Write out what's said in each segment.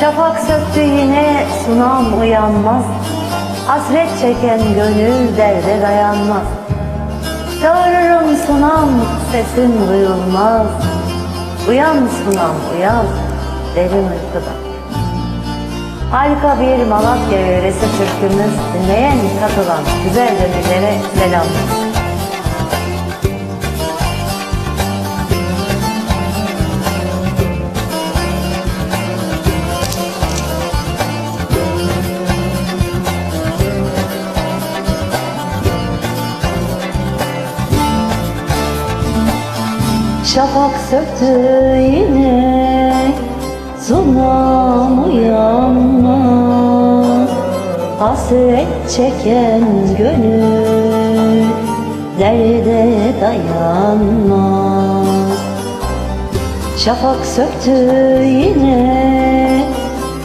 Şafak söktü yine sunam uyanmaz. Hasret çeken gönül derde dayanmaz. Çağırırım sunam sesin duyulmaz. Uyan sunam uyan derin uykuda. Harika bir Malatya yöresi türkümüz dinleyen katılan güzel gönüllere selamlar. Şafak söktü yine Sunam uyanmaz. Hasret çeken gönül Derde dayanmaz. Şafak söktü yine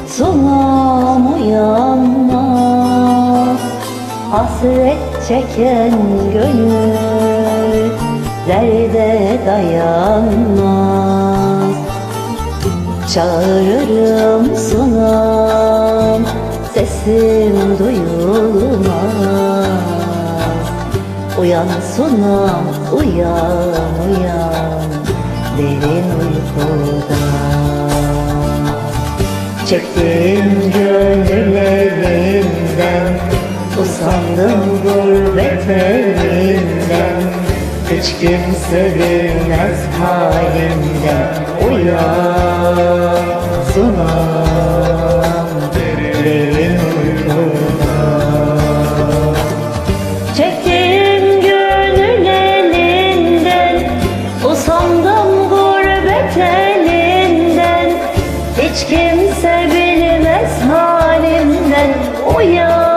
Sunam uyanmaz. Hasret çeken gönül Derde dayanmaz. Çağırırım sunam Sesim duyulmaz. Uyan sunam uyan uyan. Derin uykudan. Çektim gönül elinden Usandım gurbet elinden Hiç kimse bilmez halimden Uyan sunam Derin uykudan Çektim gönül elinden Usandım gurbet elinden. Hiç kimse bilmez halimden Uyan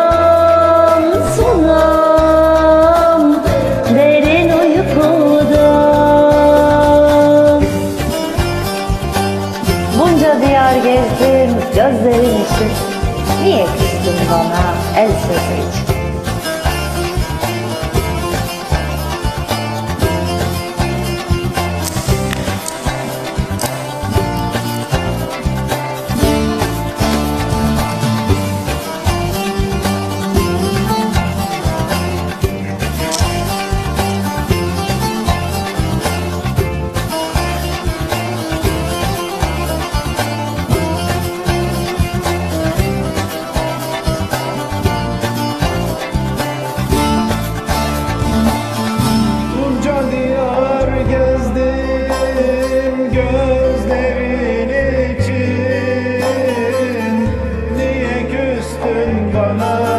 gezdim gözlerin için Niye küstün bana el sözü summer.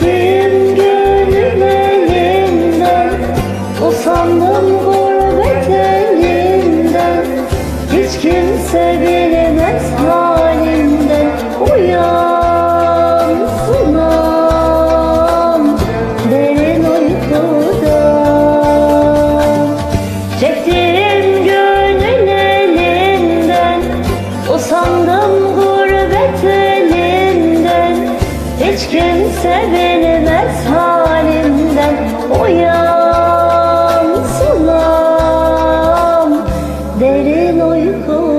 Çektim Hiç kimse bilmez halimden. Uyansınam Derin uyku